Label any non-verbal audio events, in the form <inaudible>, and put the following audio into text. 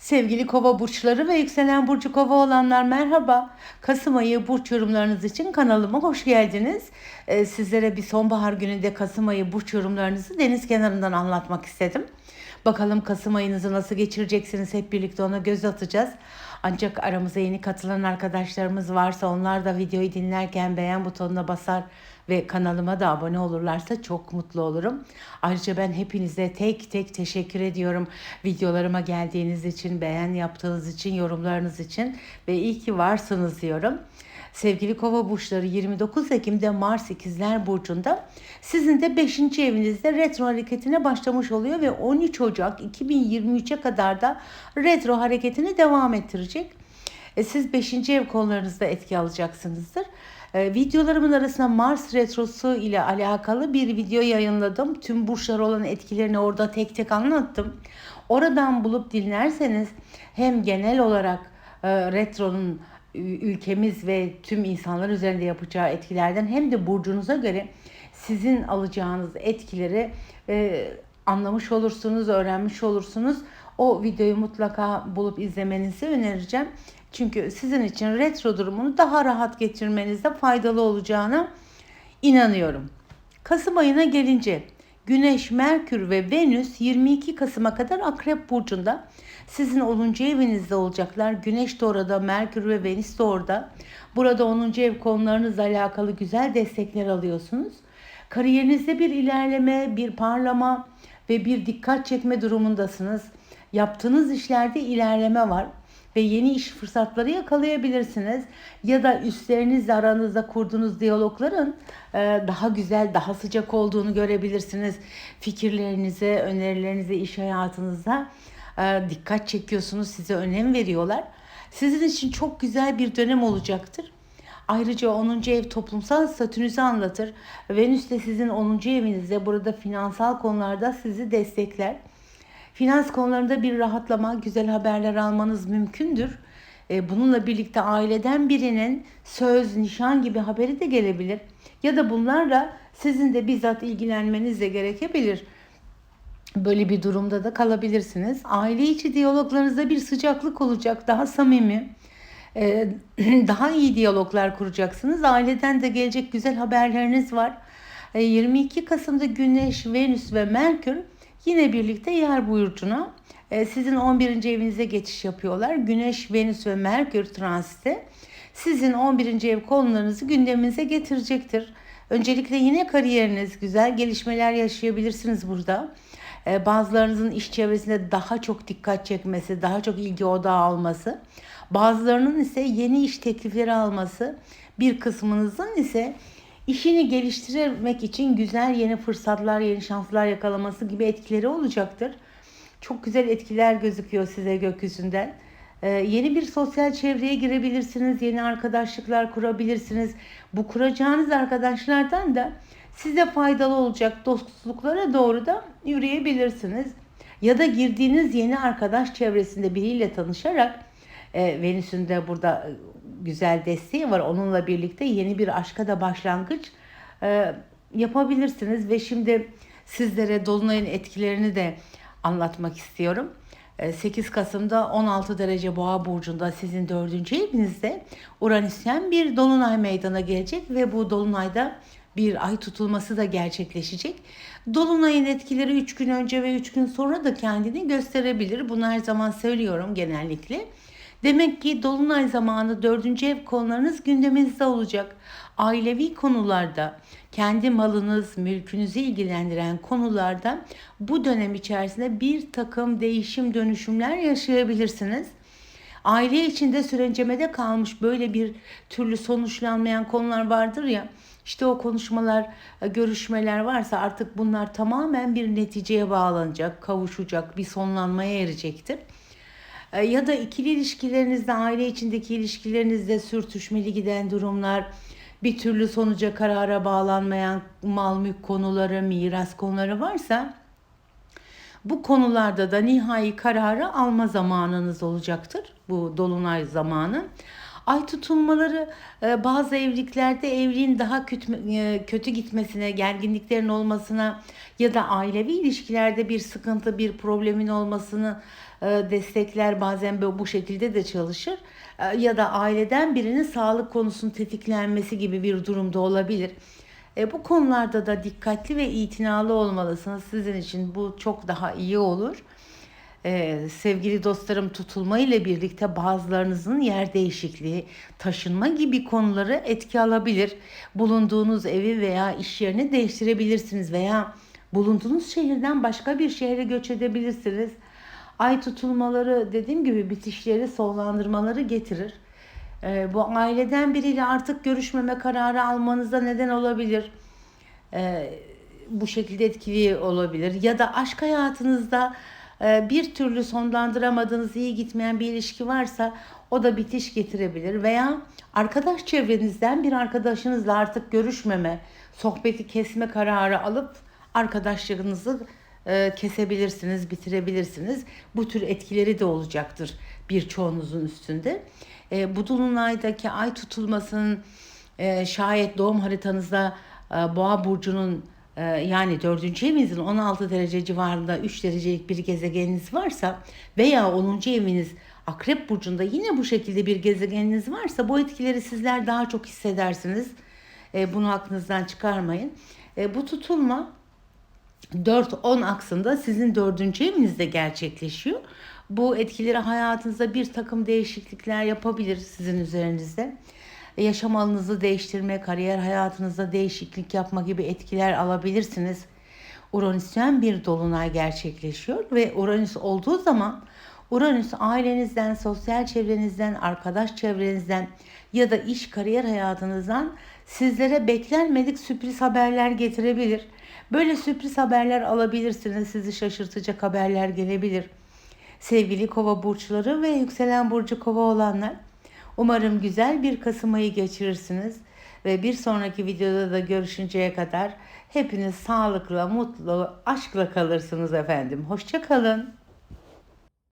Sevgili kova burçları ve yükselen burcu kova olanlar merhaba. Kasım ayı burç yorumlarınız için kanalıma hoş geldiniz. Ee, sizlere bir sonbahar gününde Kasım ayı burç yorumlarınızı deniz kenarından anlatmak istedim. Bakalım Kasım ayınızı nasıl geçireceksiniz hep birlikte ona göz atacağız. Ancak aramıza yeni katılan arkadaşlarımız varsa onlar da videoyu dinlerken beğen butonuna basar ve kanalıma da abone olurlarsa çok mutlu olurum. Ayrıca ben hepinize tek tek teşekkür ediyorum. Videolarıma geldiğiniz için, beğen yaptığınız için, yorumlarınız için ve iyi ki varsınız diyorum. Sevgili kova burçları 29 Ekim'de Mars ikizler burcunda sizin de 5. evinizde retro hareketine başlamış oluyor ve 13 Ocak 2023'e kadar da retro hareketini devam ettirecek. E, siz 5. ev konularınızda etki alacaksınızdır. E, videolarımın arasında Mars retrosu ile alakalı bir video yayınladım. Tüm burçlar olan etkilerini orada tek tek anlattım. Oradan bulup dinlerseniz hem genel olarak e, retronun ülkemiz ve tüm insanlar üzerinde yapacağı etkilerden hem de burcunuza göre sizin alacağınız etkileri e, anlamış olursunuz, öğrenmiş olursunuz. O videoyu mutlaka bulup izlemenizi önereceğim. Çünkü sizin için retro durumunu daha rahat geçirmenizde faydalı olacağına inanıyorum. Kasım ayına gelince Güneş, Merkür ve Venüs 22 Kasım'a kadar Akrep Burcu'nda sizin 10. evinizde olacaklar. Güneş de orada, Merkür ve Venüs de orada. Burada 10. ev konularınızla alakalı güzel destekler alıyorsunuz. Kariyerinizde bir ilerleme, bir parlama ve bir dikkat çekme durumundasınız. Yaptığınız işlerde ilerleme var ve yeni iş fırsatları yakalayabilirsiniz. Ya da üstlerinizle aranızda kurduğunuz diyalogların e, daha güzel, daha sıcak olduğunu görebilirsiniz. Fikirlerinize, önerilerinize, iş hayatınızda e, dikkat çekiyorsunuz, size önem veriyorlar. Sizin için çok güzel bir dönem olacaktır. Ayrıca 10. ev toplumsal statünüzü anlatır. Venüs de sizin 10. evinizde burada finansal konularda sizi destekler. Finans konularında bir rahatlama, güzel haberler almanız mümkündür. E, bununla birlikte aileden birinin söz, nişan gibi haberi de gelebilir. Ya da bunlarla sizin de bizzat ilgilenmeniz de gerekebilir. Böyle bir durumda da kalabilirsiniz. Aile içi diyaloglarınızda bir sıcaklık olacak, daha samimi, e, <clears throat> daha iyi diyaloglar kuracaksınız. Aileden de gelecek güzel haberleriniz var. 22 e, Kasım'da Güneş, Venüs ve Merkür Yine birlikte yer buyurcuna e, sizin 11. evinize geçiş yapıyorlar. Güneş, Venüs ve Merkür transiti sizin 11. ev konularınızı gündeminize getirecektir. Öncelikle yine kariyeriniz güzel gelişmeler yaşayabilirsiniz burada. E, bazılarınızın iş çevresinde daha çok dikkat çekmesi, daha çok ilgi odağı alması, bazılarının ise yeni iş teklifleri alması, bir kısmınızın ise işini geliştirmek için güzel yeni fırsatlar, yeni şanslar yakalaması gibi etkileri olacaktır. Çok güzel etkiler gözüküyor size gökyüzünden. Ee, yeni bir sosyal çevreye girebilirsiniz, yeni arkadaşlıklar kurabilirsiniz. Bu kuracağınız arkadaşlardan da size faydalı olacak dostluklara doğru da yürüyebilirsiniz. Ya da girdiğiniz yeni arkadaş çevresinde biriyle tanışarak e, Venüs'ün de burada güzel desteği var. Onunla birlikte yeni bir aşka da başlangıç e, yapabilirsiniz. Ve şimdi sizlere Dolunay'ın etkilerini de anlatmak istiyorum. 8 e, Kasım'da 16 derece boğa burcunda sizin dördüncü evinizde Uranüs'ten bir dolunay meydana gelecek ve bu dolunayda bir ay tutulması da gerçekleşecek. Dolunayın etkileri 3 gün önce ve 3 gün sonra da kendini gösterebilir. Bunu her zaman söylüyorum genellikle. Demek ki dolunay zamanı dördüncü ev konularınız gündeminizde olacak. Ailevi konularda, kendi malınız, mülkünüzü ilgilendiren konularda bu dönem içerisinde bir takım değişim dönüşümler yaşayabilirsiniz. Aile içinde sürencemede kalmış böyle bir türlü sonuçlanmayan konular vardır ya. İşte o konuşmalar, görüşmeler varsa artık bunlar tamamen bir neticeye bağlanacak, kavuşacak, bir sonlanmaya erecektir. E, ya da ikili ilişkilerinizde, aile içindeki ilişkilerinizde sürtüşmeli giden durumlar, bir türlü sonuca karara bağlanmayan mal mülk konuları, miras konuları varsa bu konularda da nihai kararı alma zamanınız olacaktır. Bu dolunay zamanı. Ay tutulmaları e, bazı evliliklerde evliliğin daha kötü, e, kötü gitmesine, gerginliklerin olmasına ya da ailevi ilişkilerde bir sıkıntı, bir problemin olmasını e, destekler bazen bu şekilde de çalışır. Ya da aileden birinin sağlık konusunun tetiklenmesi gibi bir durumda olabilir. E, bu konularda da dikkatli ve itinalı olmalısınız. Sizin için bu çok daha iyi olur. Ee, sevgili dostlarım tutulma ile birlikte bazılarınızın yer değişikliği, taşınma gibi konuları etki alabilir. Bulunduğunuz evi veya iş yerini değiştirebilirsiniz veya bulunduğunuz şehirden başka bir şehre göç edebilirsiniz. Ay tutulmaları dediğim gibi bitişleri, sonlandırmaları getirir. Ee, bu aileden biriyle artık görüşmeme kararı almanıza neden olabilir. Ee, bu şekilde etkili olabilir. Ya da aşk hayatınızda e, bir türlü sonlandıramadığınız iyi gitmeyen bir ilişki varsa o da bitiş getirebilir. Veya arkadaş çevrenizden bir arkadaşınızla artık görüşmeme, sohbeti kesme kararı alıp arkadaşlarınızı e, kesebilirsiniz, bitirebilirsiniz. Bu tür etkileri de olacaktır birçoğunuzun üstünde. E, bu dolunay'daki ay tutulmasının e, şayet doğum haritanızda Boğa burcunun yani 4. evinizin 16 derece civarında 3 derecelik bir gezegeniniz varsa veya 10. eviniz Akrep burcunda yine bu şekilde bir gezegeniniz varsa bu etkileri sizler daha çok hissedersiniz. E, bunu aklınızdan çıkarmayın. E, bu tutulma 4-10 aksında sizin dördüncü evinizde gerçekleşiyor. Bu etkileri hayatınızda bir takım değişiklikler yapabilir sizin üzerinizde. E, Yaşam alanınızı değiştirme, kariyer hayatınızda değişiklik yapma gibi etkiler alabilirsiniz. Uranüsyen bir dolunay gerçekleşiyor ve Uranüs olduğu zaman Uranüs ailenizden, sosyal çevrenizden, arkadaş çevrenizden ya da iş kariyer hayatınızdan sizlere beklenmedik sürpriz haberler getirebilir. Böyle sürpriz haberler alabilirsiniz. Sizi şaşırtacak haberler gelebilir. Sevgili kova burçları ve yükselen burcu kova olanlar umarım güzel bir Kasım ayı geçirirsiniz ve bir sonraki videoda da görüşünceye kadar hepiniz sağlıkla, mutlu, aşkla kalırsınız efendim. Hoşça kalın.